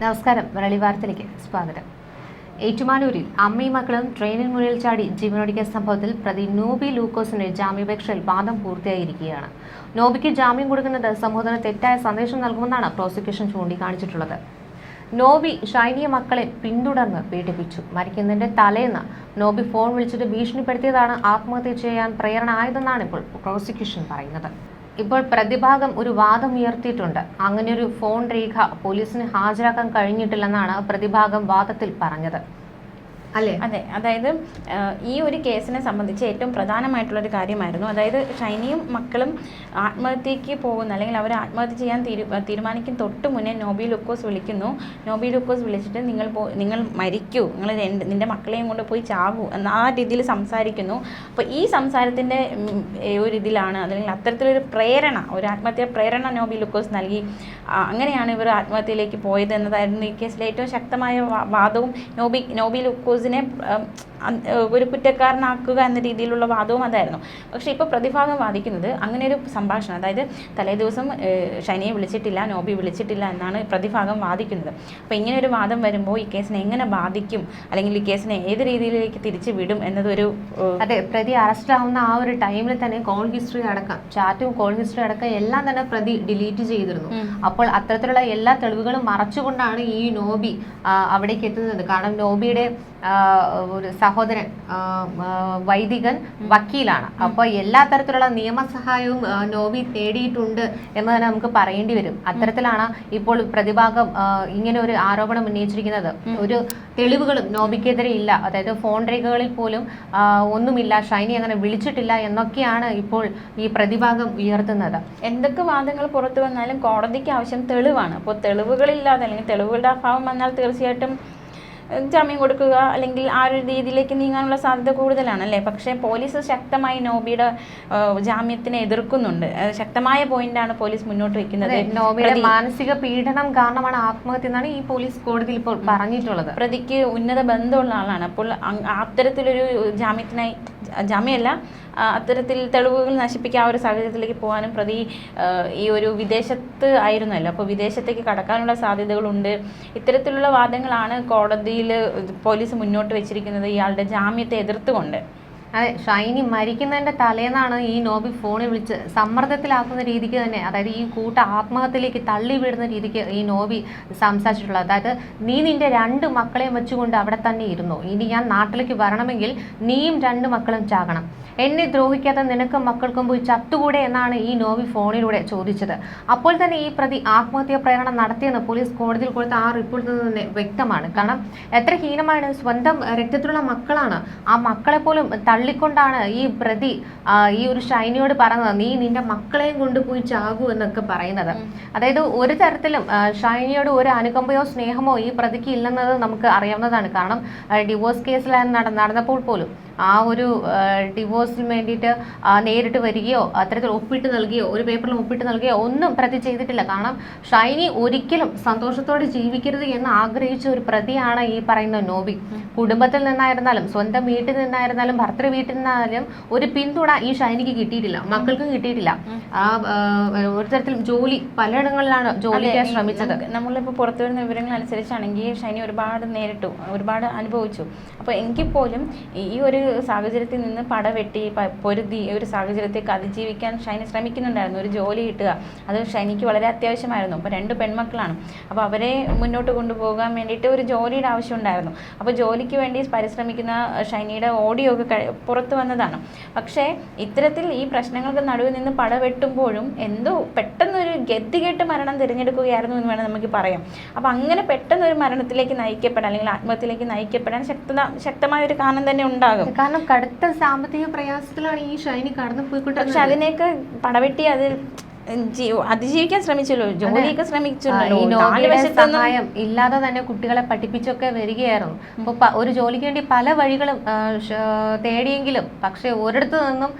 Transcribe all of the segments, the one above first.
നമസ്കാരം. മലയാളി വാർത്തയിലേക്ക് സ്വാഗതം. ഏറ്റുമാനൂരിൽ അമ്മയും മക്കളും ട്രെയിനിൽ മുന്നിൽ ചാടി ജീവനൊടുക്കിയ സംഭവത്തിൽ പ്രതി നോബി ലൂക്കോസിന്റെ ജാമ്യാപേക്ഷയിൽ വാദം പൂർത്തിയായിരിക്കുകയാണ്. നോബിക്ക് ജാമ്യം കൊടുക്കുന്നത് സമൂഹത്തിന് തെറ്റായ സന്ദേശം നൽകുമെന്നാണ് പ്രോസിക്യൂഷൻ ചൂണ്ടിക്കാണിച്ചിട്ടുള്ളത്. നോബി ഷൈനിയ മക്കളെ പിന്തുടർന്ന് പീഡിപ്പിച്ചു. മരിക്കുന്നതിന്റെ തലേന്ന് നോബി ഫോൺ വിളിച്ചിട്ട് ഭീഷണിപ്പെടുത്തിയതാണ് ആത്മഹത്യ ചെയ്യാൻ പ്രേരണ ആയതെന്നാണ് ഇപ്പോൾ പ്രോസിക്യൂഷൻ പറയുന്നത്. ഇപ്പോൾ പ്രതിഭാഗം ഒരു വാദം ഉയർത്തിയിട്ടുണ്ട്. അങ്ങനെ ഒരു ഫോൺ രേഖ പോലീസിന് ഹാജരാക്കാൻ കഴിഞ്ഞിട്ടില്ലെന്നാണ് പ്രതിഭാഗം വാദത്തിൽ പറഞ്ഞത്. അല്ലേ? അതെ അതായത് ഈ ഒരു കേസിനെ സംബന്ധിച്ച് ഏറ്റവും പ്രധാനമായിട്ടുള്ള ഒരു കാര്യമായിരുന്നു. അതായത് ഷൈനിയും മക്കളും ആത്മഹത്യക്ക് പോകുന്ന അല്ലെങ്കിൽ അവർ ആത്മഹത്യ ചെയ്യാൻ തീരു തീരുമാനിക്കും തൊട്ട് മുന്നേ നോബി ലുക്കോസ് വിളിക്കുന്നു. നോബി ലുക്കോസ് വിളിച്ചിട്ട് നിങ്ങൾ പോ നിങ്ങൾ മരിക്കൂ. നിങ്ങൾ നിന്റെ മക്കളെയും കൊണ്ട് പോയി ചാകൂ എന്ന ആ രീതിയിൽ സംസാരിക്കുന്നു. അപ്പോൾ ഈ സംസാരത്തിന്റെ ഒരു ഇതിലാണ് അല്ലെങ്കിൽ അത്തരത്തിലൊരു പ്രേരണ ഒരു ആത്മഹത്യ പ്രേരണ നോബി ലുക്കോസ് നൽകി. അങ്ങനെയാണ് ഇവർ ആത്മഹത്യയിലേക്ക് പോയത് എന്നതായിരുന്നു ഈ കേസിലെ ഏറ്റവും ശക്തമായ വാദവും നോബി നോബി ലുക്കോസിനെ ഉം, അൻ- ഏഹ് ഒരു കുറ്റക്കാരനാക്കുക എന്ന രീതിയിലുള്ള വാദവും അതായിരുന്നു. പക്ഷേ ഇപ്പോൾ പ്രതിഭാഗം വാദിക്കുന്നത് അങ്ങനെ ഒരു സംഭാഷണം. അതായത് തലേ ദിവസം ഏഹ് വിളിച്ചിട്ടില്ല നോബി വിളിച്ചിട്ടില്ല എന്നാണ് പ്രതിഭാഗം വാദിക്കുന്നത്. അപ്പോൾ ഇങ്ങനെ ഒരു വാദം വരുമ്പോൾ ഈ കേസിനെ എങ്ങനെ ബാധിക്കും? അല്ലെങ്കിൽ ഈ കേസിനെ ഏത് രീതിയിലേക്ക് തിരിച്ചു വിടും എന്നതൊരു അതെ പ്രതി അറസ്റ്റ് ആവുന്ന ആ ഒരു ടൈമിൽ തന്നെ കോൾ ഹിസ്റ്ററി അടക്കം ചാറ്റും കോൾ ഹിസ്റ്ററി അടക്കം എല്ലാം തന്നെ പ്രതി ഡിലീറ്റ് ചെയ്തിരുന്നു. അപ്പോൾ അത്തരത്തിലുള്ള എല്ലാ തെളിവുകളും മറച്ചുകൊണ്ടാണ് ഈ നോബി അവിടേക്ക് എത്തുന്നത്. കാരണം നോബിയുടെ ഒരു സഹോദരൻ വൈദികൻ വക്കീലാണ്. അപ്പോൾ എല്ലാ തരത്തിലുള്ള നിയമസഹായവും നോവി നോബി തേടിയിട്ടുണ്ട് എന്ന് തന്നെ നമുക്ക് പറയേണ്ടി വരും. അത്തരത്തിലാണ് ഇപ്പോൾ പ്രതിഭാഗം ഇങ്ങനെ ഒരു ആരോപണം ഉന്നയിച്ചിരിക്കുന്നത്. ഒരു തെളിവുകളും നോബിക്കെതിരെ ഇല്ല. അതായത് ഫോൺ രേഖകളിൽ പോലും ഒന്നുമില്ല ഷൈനി അങ്ങനെ വിളിച്ചിട്ടില്ല എന്നൊക്കെയാണ് ഇപ്പോൾ ഈ പ്രതിഭാഗം ഉയർത്തുന്നത്. എന്തൊക്കെ വാദങ്ങൾ പുറത്തു വന്നാലും കോടതിക്ക് ആവശ്യം തെളിവാണ്. അപ്പോൾ തെളിവുകളില്ലാതെ അല്ലെങ്കിൽ തെളിവുകളുടെ അഭാവം വന്നാൽ തീർച്ചയായിട്ടും ജാമ്യം കൊടുക്കുക അല്ലെങ്കിൽ ആ ഒരു രീതിയിലേക്ക് നീങ്ങാനുള്ള സാധ്യത കൂടുതലാണ് അല്ലേ പക്ഷേ പോലീസ് ശക്തമായി നോബിയുടെ ജാമ്യത്തിനെ എതിർക്കുന്നുണ്ട്. ശക്തമായ പോയിന്റാണ് പോലീസ് മുന്നോട്ട് വെക്കുന്നത്. നോബിയുടെ മാനസിക പീഡനം കാരണമാണ് ആത്മഹത്യ എന്നാണ് ഈ പോലീസ് കോടതിയിൽ ഇപ്പോൾ പറഞ്ഞിട്ടുള്ളത്. പ്രതിക്ക് ഉന്നത ബന്ധമുള്ള ആളാണ്. അപ്പോൾ അത്തരത്തിലൊരു ജാമ്യത്തിനായി ജാമ്യമല്ല. അത്തരത്തിൽ തെളിവുകൾ നശിപ്പിക്കുക ആ ഒരു സാഹചര്യത്തിലേക്ക് പോകാനും പ്രതി ഈ ഒരു വിദേശത്ത് ആയിരുന്നല്ലോ. അപ്പോൾ വിദേശത്തേക്ക് കടക്കാനുള്ള സാധ്യതകളുണ്ട്. ഇത്തരത്തിലുള്ള വാദങ്ങളാണ് കോടതിയിൽ പോലീസ് മുന്നോട്ട് വെച്ചിരിക്കുന്നത് ഇയാളുടെ ജാമ്യത്തെ എതിർത്തുകൊണ്ട്. അതെ ഷൈനി മരിക്കുന്നതിന്റെ തലേന്നാണ് ഈ നോബി ഫോണിൽ വിളിച്ച് സമ്മർദ്ദത്തിലാക്കുന്ന രീതിക്ക് തന്നെ അതായത് ഈ കൂട്ട ആത്മഹത്യയിലേക്ക് തള്ളി വിടുന്ന രീതിക്ക് ഈ നോബി സംസാരിച്ചിട്ടുള്ളത്. അതായത് നീ നിന്റെ രണ്ട് മക്കളെയും വെച്ചുകൊണ്ട് അവിടെ തന്നെ ഇരുന്നു? ഇനി ഞാൻ നാട്ടിലേക്ക് വരണമെങ്കിൽ നീയും രണ്ട് മക്കളും ചാകണം. എന്നെ ദ്രോഹിക്കാതെ നിനക്കും മക്കൾക്കും പോയി ചത്തുകൂടെ എന്നാണ് ഈ നോവി ഫോണിലൂടെ ചോദിച്ചത്. അപ്പോൾ തന്നെ ഈ പ്രതി ആത്മഹത്യാ പ്രേരണ നടത്തിയെന്ന് പോലീസ് കോടതിയിൽ കൊടുത്ത ആ റിപ്പോർട്ടിൽ നിന്ന് തന്നെ വ്യക്തമാണ്. കാരണം എത്ര ഹീനമാണ് സ്വന്തം രക്തത്തിലുള്ള മക്കളാണ്. ആ മക്കളെ പോലും തള്ളിക്കൊണ്ടാണ് ഈ പ്രതി ഈ ഒരു ഷൈനിയോട് പറഞ്ഞത്. നീ നിന്റെ മക്കളെയും കൊണ്ടുപോയി ചാകൂ എന്നൊക്കെ പറയുന്നത്. അതായത് ഒരു തരത്തിലും ഷൈനിയോട് ഒരു അനുകമ്പയോ സ്നേഹമോ ഈ പ്രതിക്ക് ഇല്ലെന്നത് നമുക്ക് അറിയാവുന്നതാണ്. കാരണം ഡിവോഴ്സ് കേസിൽ നട നടന്നപ്പോൾ പോലും. ആ ഒരു ഡിവോഴ്സിന് വേണ്ടിയിട്ട് നേരിട്ട് വരികയോ അത്തരത്തിൽ ഒപ്പിട്ട് നൽകിയോ ഒരു പേപ്പറിൽ ഒപ്പിട്ട് നൽകിയോ ഒന്നും പ്രതി ചെയ്തിട്ടില്ല. കാരണം ഷൈനി ഒരിക്കലും സന്തോഷത്തോടെ ജീവിക്കരുത് എന്ന് ആഗ്രഹിച്ച ഒരു പ്രതിയാണ് ഈ പറയുന്ന നോബി. കുടുംബത്തിൽ നിന്നായിരുന്നാലും സ്വന്തം വീട്ടിൽ നിന്നായിരുന്നാലും ഭർത്തൃ വീട്ടിൽ നിന്നായാലും ഒരു പിന്തുണ ഈ ഷൈനിക്ക് കിട്ടിയിട്ടില്ല. മക്കൾക്കും കിട്ടിയിട്ടില്ല. ആ ഒരു തരത്തിലും ജോലി പലയിടങ്ങളിലാണ് ജോലി ചെയ്യാൻ ശ്രമിച്ചത്. നമ്മളിപ്പോൾ പുറത്തു വരുന്ന വിവരങ്ങൾ അനുസരിച്ചാണെങ്കിൽ ഷൈനി ഒരുപാട് നേരിട്ടു ഒരുപാട് അനുഭവിച്ചു. അപ്പോൾ എങ്കിൽ പോലും ഈ ഒരു സാഹചര്യത്തിൽ നിന്ന് പടവെട്ടി പൊരുതി ഒരു സാഹചര്യത്തേക്ക് അതിജീവിക്കാൻ ഷൈനി ശ്രമിക്കുന്നുണ്ടായിരുന്നു. ഒരു ജോലി കിട്ടുക. അത് ഷൈനിക്ക് വളരെ അത്യാവശ്യമായിരുന്നു. അപ്പോൾ രണ്ട് പെൺമക്കളാണ്. അപ്പോൾ അവരെ മുന്നോട്ട് കൊണ്ടുപോകാൻ വേണ്ടിയിട്ട് ഒരു ജോലിയുടെ ആവശ്യം ഉണ്ടായിരുന്നു അപ്പോൾ ജോലിക്ക് വേണ്ടി പരിശ്രമിക്കുന്ന ഷൈനിയുടെ ഓഡിയോ ഒക്കെ പുറത്തു വന്നതാണ്. പക്ഷേ ഇത്തരത്തിൽ ഈ പ്രശ്നങ്ങൾക്ക് നടുവിൽ നിന്ന് പടവെട്ടുമ്പോഴും എന്തോ പെട്ടെന്നൊരു ഗതികെട്ട് മരണം തിരഞ്ഞെടുക്കുകയായിരുന്നു എന്ന് വേണം നമുക്ക് പറയാം. അപ്പോൾ അങ്ങനെ പെട്ടെന്നൊരു മരണത്തിലേക്ക് നയിക്കപ്പെടാൻ അല്ലെങ്കിൽ ആത്മഹത്യയിലേക്ക് നയിക്കപ്പെടാൻ ശക്തത ശക്തമായ ഒരു കാരണം തന്നെ ഉണ്ടാകും. കാരണം കടുത്ത സാമ്പത്തിക പ്രയാസത്തിലാണ് ഈ ഷൈനി കടന്നു പക്ഷെ അതിനെയൊക്കെ പടവെട്ടി അത് അതിജീവിക്കാൻ ശ്രമിച്ചല്ലോ ജോലിയൊക്കെ ശ്രമിച്ചല്ലോ. ഇല്ലാതെ തന്നെ കുട്ടികളെ പഠിപ്പിച്ചൊക്കെ വരികയായിരുന്നു. അപ്പോൾ ഒരു ജോലിക്ക് വേണ്ടി പല വഴികളും തേടിയെങ്കിലും പക്ഷെ ഒരിടത്തു നിന്നും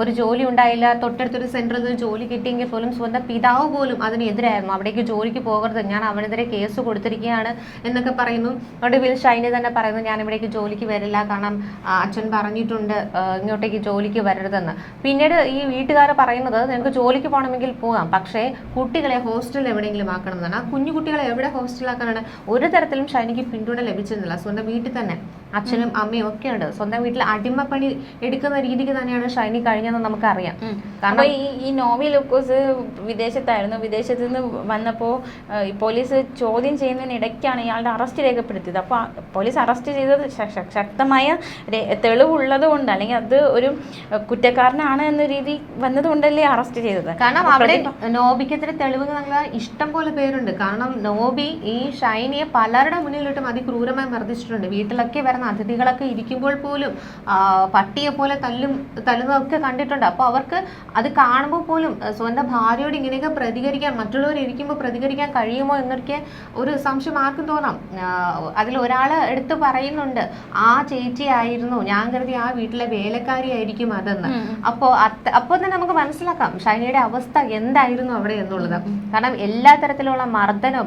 ഒരു ജോലി ഉണ്ടായില്ല തൊട്ടടുത്തൊരു സെന്ററിൽ നിന്ന് ജോലി കിട്ടിയെങ്കിൽ പോലും സ്വന്തം പിതാവ് പോലും അതിനെതിരായിരുന്നു. അവിടേക്ക് ജോലിക്ക് പോകരുത്. ഞാൻ അവനെതിരെ കേസ് കൊടുത്തിരിക്കുകയാണ് എന്നൊക്കെ പറയുന്നു. ഒടുവിൽ ഷൈനി തന്നെ പറയുന്നു ഞാൻ ഇവിടേക്ക് ജോലിക്ക് വരില്ല. കാരണം അച്ഛൻ പറഞ്ഞിട്ടുണ്ട് ഇങ്ങോട്ടേക്ക് ജോലിക്ക് വരരുതെന്ന്. പിന്നീട് ഈ വീട്ടുകാർ പറയുന്നത് നിനക്ക് ജോലിക്ക് പോകണമെങ്കിൽ വേണമെങ്കിൽ പോകാം. പക്ഷേ കുട്ടികളെ ഹോസ്റ്റലിൽ എവിടെയെങ്കിലും ആക്കണം എന്നാണ് ആ കുഞ്ഞു കുട്ടികളെ എവിടെ ഹോസ്റ്റലാക്കാനാണ്? ഒരു തരത്തിലും ഷൈനിക്ക് പിന്തുണ ലഭിച്ചിരുന്നില്ല. സ്വന്തം വീട്ടിൽ തന്നെ. അച്ഛനും അമ്മയും ഒക്കെ ഉണ്ട് സ്വന്തം വീട്ടിൽ അടിമപ്പണി എടുക്കുന്ന രീതിക്ക് തന്നെയാണ് ഷൈനി കഴിഞ്ഞതെന്ന് നമുക്കറിയാം. കാരണം ഈ ഈ നോവൽ ഒക്കോസ് വിദേശത്തായിരുന്നു. വിദേശത്ത് നിന്ന് വന്നപ്പോൾ പോലീസ് ചോദ്യം ചെയ്യുന്നതിനിടയ്ക്കാണ് ഇയാളുടെ അറസ്റ്റ് രേഖപ്പെടുത്തിയത്. അപ്പോൾ പോലീസ് അറസ്റ്റ് ചെയ്തത് ശക്തമായ തെളിവുള്ളത് കൊണ്ട് അല്ലെങ്കിൽ അത് ഒരു കുറ്റക്കാരനാണ് എന്ന രീതി വന്നതുകൊണ്ടല്ലേ അറസ്റ്റ് ചെയ്തത്. കാരണം അവിടെ നോബിക്കെതിരെ തെളിവുകൾ ഇഷ്ടം പോലെ പേരുണ്ട്. കാരണം നോബി ഈ ഷൈനിയെ പലരുടെ മുന്നിലിട്ടും അതിക്രൂരമായി മർദ്ദിച്ചിട്ടുണ്ട്. വീട്ടിലൊക്കെ വരുന്ന അതിഥികളൊക്കെ ഇരിക്കുമ്പോൾ പോലും പട്ടിയെ പോലെ തല്ലും തല്ലുന്നതൊക്കെ കണ്ടിട്ടുണ്ട്. അപ്പോൾ അവർക്ക് അത് കാണുമ്പോൾ പോലും സ്വന്തം ഭാര്യയോട് ഇങ്ങനെയൊക്കെ പ്രതികരിക്കാൻ മറ്റുള്ളവർ ഇരിക്കുമ്പോൾ പ്രതികരിക്കാൻ കഴിയുമോ എന്നൊക്കെ ഒരു സംശയം ആർക്കും തോന്നാം. അതിൽ ഒരാൾ എടുത്ത് പറയുന്നുണ്ട് ആ ചേച്ചി ആയിരുന്നു ഞാൻ കരുതി ആ വീട്ടിലെ വേലക്കാരി ആയിരിക്കും അതെന്ന്. അപ്പോൾ അപ്പോൾ തന്നെ നമുക്ക് മനസ്സിലാക്കാം ഷൈനയുടെ അവസ്ഥ എന്തായിരുന്നു അവിടെ എന്നുള്ളത്. കാരണം എല്ലാ തരത്തിലുള്ള മർദ്ദനം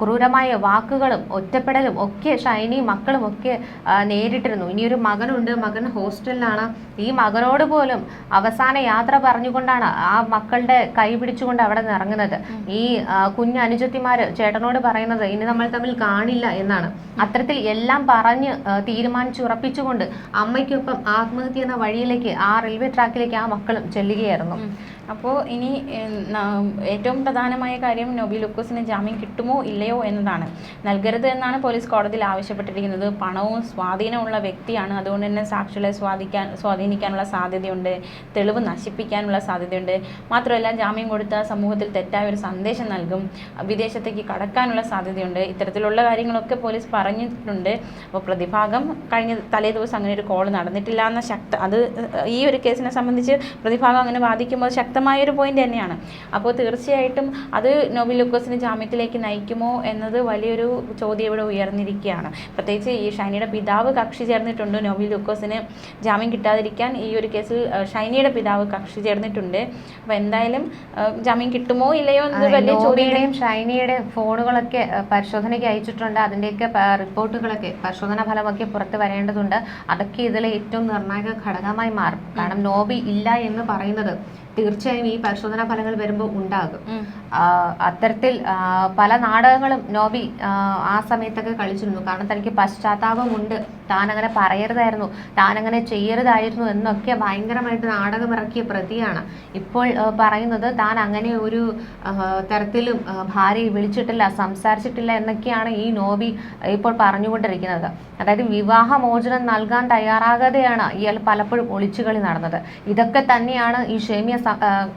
ക്രൂരമായ വാക്കുകളും ഒറ്റപ്പെടലും ഒക്കെ ഷൈനി മക്കളും ഒക്കെ നേരിട്ടിരുന്നു. ഇനിയൊരു മകനുണ്ട്. മകൻ ഹോസ്റ്റലിലാണ്. ഈ മകനോട് പോലും അവസാന യാത്ര പറഞ്ഞുകൊണ്ടാണ് ആ മക്കളുടെ കൈ പിടിച്ചുകൊണ്ട് അവിടെ നിന്ന് ഇറങ്ങുന്നത്. ഈ കുഞ്ഞ് അനുജത്തിമാര് ചേട്ടനോട് പറയുന്നത് ഇനി നമ്മൾ തമ്മിൽ കാണില്ല എന്നാണ്. അത്തരത്തിൽ എല്ലാം പറഞ്ഞ് തീരുമാനിച്ചുറപ്പിച്ചുകൊണ്ട് അമ്മയ്ക്കൊപ്പം ആത്മഹത്യ എന്ന വഴിയിലേക്ക് ആ റെയിൽവേ ട്രാക്കിലേക്ക് ആ മക്കളും ചെല്ലുകയായിരുന്നു. അപ്പോൾ ഇനി ഏറ്റവും പ്രധാനമായ കാര്യം നൊബി ലുക്കോസിന് ജാമ്യം കിട്ടുമോ ഇല്ലയോ എന്നതാണ്. നൽകരുത് എന്നാണ് പോലീസ് കോടതിയിൽ ആവശ്യപ്പെട്ടിരിക്കുന്നത്. പണവും സ്വാധീനമുള്ള വ്യക്തിയാണ്. അതുകൊണ്ട് തന്നെ സാക്ഷികളെ സ്വാധീനിക്കാൻ സ്വാധീനിക്കാനുള്ള സാധ്യതയുണ്ട്. തെളിവ് നശിപ്പിക്കാനുള്ള സാധ്യതയുണ്ട്. മാത്രമല്ല ജാമ്യം കൊടുത്ത സമൂഹത്തിൽ തെറ്റായ ഒരു സന്ദേശം നൽകും. വിദേശത്തേക്ക് കടക്കാനുള്ള സാധ്യതയുണ്ട്. ഇത്തരത്തിലുള്ള കാര്യങ്ങളൊക്കെ പോലീസ് പറഞ്ഞിട്ടുണ്ട്. അപ്പോൾ പ്രതിഭാഗം കഴിഞ്ഞ തലേ ദിവസം അങ്ങനെ ഒരു കോൾ നടന്നിട്ടില്ല എന്ന ശക്ത അത് ഈ ഒരു കേസിനെ സംബന്ധിച്ച് പ്രതിഭാഗം അങ്ങനെ വാദിക്കുമ്പോൾ ശക്തമായൊരു പോയിന്റ് തന്നെയാണ്. അപ്പോൾ തീർച്ചയായിട്ടും അത് നോബി ലൂക്കോസിന് ജാമ്യത്തിലേക്ക് നയിക്കുമോ എന്നത് വലിയൊരു ചോദ്യം ഇവിടെ ഉയർന്നിരിക്കുകയാണ്. പ്രത്യേകിച്ച് ഈ ഷൈനിയുടെ പിതാവ് കക്ഷി ചേർന്നിട്ടുണ്ട്. നോബി ലൂക്കോസിന് ജാമ്യം കിട്ടാതിരിക്കാൻ ഈ ഒരു കേസിൽ ഷൈനിയുടെ പിതാവ് കക്ഷി ചേർന്നിട്ടുണ്ട്. അപ്പോൾ എന്തായാലും ജാമ്യം കിട്ടുമോ ഇല്ലയോ എന്നത് വലിയ ചോദ്യം ഷൈനിയുടെ ഫോണുകളൊക്കെ പരിശോധനയ്ക്ക് അയച്ചിട്ടുണ്ട്. അതിന്റെയൊക്കെ റിപ്പോർട്ടുകളൊക്കെ പരിശോധനാ ഫലമൊക്കെ പുറത്ത് വരേണ്ടതുണ്ട്. അതൊക്കെ ഇതിലെ ഏറ്റവും നിർണായക ഘടകമായി മാറും. കാരണം നോബി ഇല്ല എന്ന് പറയുന്നത് തീർച്ചയായും ഈ പരിശോധനാ ഫലങ്ങൾ വരുമ്പോൾ ഉണ്ടാകും. അത്തരത്തിൽ പല നാടകങ്ങളും നോബി ആ, സമയത്തൊക്കെ കളിച്ചിരുന്നു. കാരണം തനിക്ക് പശ്ചാത്താപമുണ്ട്. താൻ അങ്ങനെ പറയരുതായിരുന്നു. താൻ അങ്ങനെ ചെയ്യരുതായിരുന്നു എന്നൊക്കെ ഭയങ്കരമായിട്ട് നാടകമിറക്കിയ പ്രതിയാണ്. ഇപ്പോൾ പറയുന്നത് താൻ അങ്ങനെ ഒരു തരത്തിലും ഭാര്യയെ വിളിച്ചിട്ടില്ല സംസാരിച്ചിട്ടില്ല എന്നൊക്കെയാണ് ഈ നോബി ഇപ്പോൾ പറഞ്ഞുകൊണ്ടിരിക്കുന്നത്. അതായത് വിവാഹമോചനം നൽകാൻ തയ്യാറാകാതെയാണ് ഇയാൾ പലപ്പോഴും ഒളിച്ചുകളി നടന്നത്. ഇതൊക്കെ തന്നെയാണ് ഈ ഷെമിയെ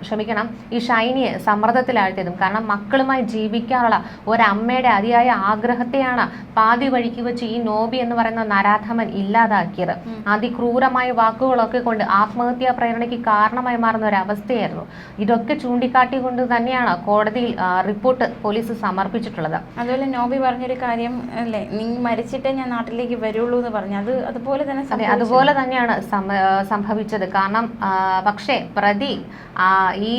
ക്ഷമിക്കണം ഈ ഷൈനിയെ സമ്മർദ്ദത്തിലാഴ്ത്തിയതും. കാരണം മക്കളുമായി ജീവിക്കാനുള്ള ഒരമ്മയുടെ അതിയായ ആഗ്രഹത്തെയാണ് പാതി വഴിക്ക് വെച്ച് ഈ നോബി എന്ന് പറയുന്ന നരാധമൻ ഇല്ലാതാക്കിയത്. അതിക്രൂരമായ വാക്കുകളൊക്കെ കൊണ്ട് ആത്മഹത്യാ പ്രേരണയ്ക്ക് കാരണമായി മാറുന്ന ഒരു അവസ്ഥയായിരുന്നു ഇതൊക്കെ ചൂണ്ടിക്കാട്ടിക്കൊണ്ട് തന്നെയാണ് കോടതിയിൽ റിപ്പോർട്ട് പോലീസ് സമർപ്പിച്ചിട്ടുള്ളത്. അതുപോലെ നോബി പറഞ്ഞൊരു കാര്യം അല്ലേ നീ മരിച്ചിട്ടേ ഞാൻ നാട്ടിലേക്ക് വരുള്ളൂ എന്ന് പറഞ്ഞു. അത് അതുപോലെ തന്നെ അതെ അതുപോലെ തന്നെയാണ് സംഭവിച്ചത്. കാരണം പക്ഷേ പ്രതി ആ, ഈ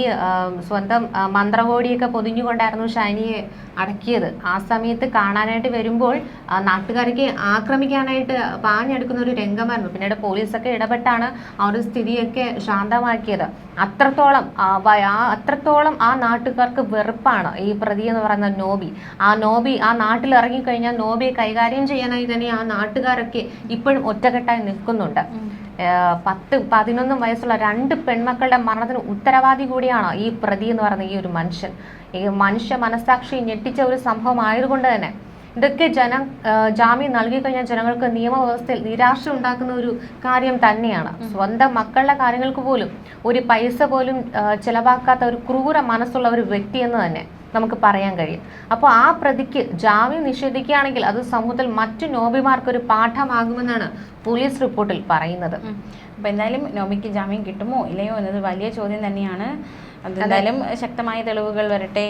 സ്വന്തം മന്ത്രകോടിയൊക്കെ പൊതിഞ്ഞുകൊണ്ടായിരുന്നു ഷൈനിയെ അടക്കിയത്. ആ സമയത്ത് കാണാനായിട്ട് വരുമ്പോൾ നാട്ടുകാരൊക്കെ നാട്ടുകാർക്ക് ആക്രമിക്കാനായിട്ട് പാഞ്ഞെടുക്കുന്ന ഒരു രംഗമായിരുന്നു. പിന്നീട് പോലീസൊക്കെ ഇടപെട്ടാണ് ആ ഒരു സ്ഥിതിയൊക്കെ ശാന്തമാക്കിയത്. അത്രത്തോളം ആ, അത്രത്തോളം ആ നാട്ടുകാർക്ക് വെറുപ്പാണ് ഈ പ്രതി എന്ന് പറയുന്ന നോബി. ആ നോബി ആ നാട്ടിൽ ഇറങ്ങിക്കഴിഞ്ഞാൽ നോബിയെ കൈകാര്യം ചെയ്യാനായി തന്നെ ആ നാട്ടുകാരൊക്കെ ഇപ്പോഴും ഒറ്റക്കെട്ടായി നിൽക്കുന്നുണ്ട്. പത്ത് പതിനൊന്നും വയസ്സുള്ള രണ്ട് പെൺമക്കളുടെ മരണത്തിന് ഉത്തരവാദി കൂടിയാണ് ഈ പ്രതി എന്ന് പറയുന്ന ഈ ഒരു മനുഷ്യൻ. ഈ മനുഷ്യ മനസാക്ഷി ഞെട്ടിച്ച ഒരു സംഭവം ആയതുകൊണ്ട് തന്നെ. ഇതൊക്കെ ജന ജാമ്യം നൽകി കഴിഞ്ഞാൽ ജനങ്ങൾക്ക് നിയമവ്യവസ്ഥയിൽ നിരാശ ഉണ്ടാക്കുന്ന ഒരു കാര്യം തന്നെയാണ്. സ്വന്തം മക്കളുടെ കാര്യങ്ങൾക്ക് പോലും ഒരു പൈസ പോലും ചെലവാക്കാത്ത ഒരു ക്രൂര മനസ്സുള്ള ഒരു വ്യക്തി എന്ന് തന്നെ. നമുക്ക് പറയാൻ കഴിയും. അപ്പോൾ ആ പ്രതിക്ക് ജാമ്യം നിഷേധിക്കുകയാണെങ്കിൽ അത് സമൂഹത്തിൽ മറ്റു നോബിമാർക്ക് ഒരു പാഠമാകുമെന്നാണ് പോലീസ് റിപ്പോർട്ടിൽ പറയുന്നത്. അപ്പോൾ അപ്പൊ എന്തായാലും നോബിക്ക് ജാമ്യം കിട്ടുമോ ഇല്ലയോ എന്നത് വലിയ ചോദ്യം തന്നെയാണ്. എന്തായാലും ശക്തമായ തെളിവുകൾ വരട്ടെ.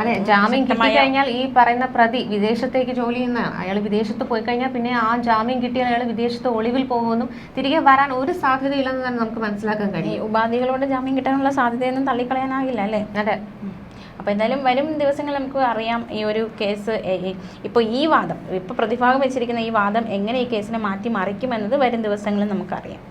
അതെ ജാമ്യം കിട്ടി കഴിഞ്ഞാൽ ഈ പറയുന്ന പ്രതി വിദേശത്തേക്ക് ജോലി ചെയ്യുന്നതാണ്. അയാൾ വിദേശത്ത് പോയി കഴിഞ്ഞാൽ പിന്നെ ആ ജാമ്യം കിട്ടിയാൽ അയാൾ വിദേശത്ത് ഒളിവിൽ പോകുമെന്നും തിരികെ വരാൻ ഒരു സാധ്യതയില്ലെന്ന് തന്നെ നമുക്ക് മനസ്സിലാക്കാൻ കഴിയും. ഉപാധികളോട് ജാമ്യം കിട്ടാനുള്ള സാധ്യതയൊന്നും തള്ളിക്കളയാനാകില്ല അല്ലേ? അതെ. അപ്പോൾ എന്തായാലും വരും ദിവസങ്ങളിൽ നമുക്ക് അറിയാം ഈ ഒരു കേസ് ഇപ്പോൾ ഈ വാദം ഇപ്പോൾ പ്രതിഭാഗം വെച്ചിരിക്കുന്ന ഈ വാദം എങ്ങനെ ഈ കേസിനെ മാറ്റി മറിക്കുമെന്നത് വരും ദിവസങ്ങളിൽ നമുക്കറിയാം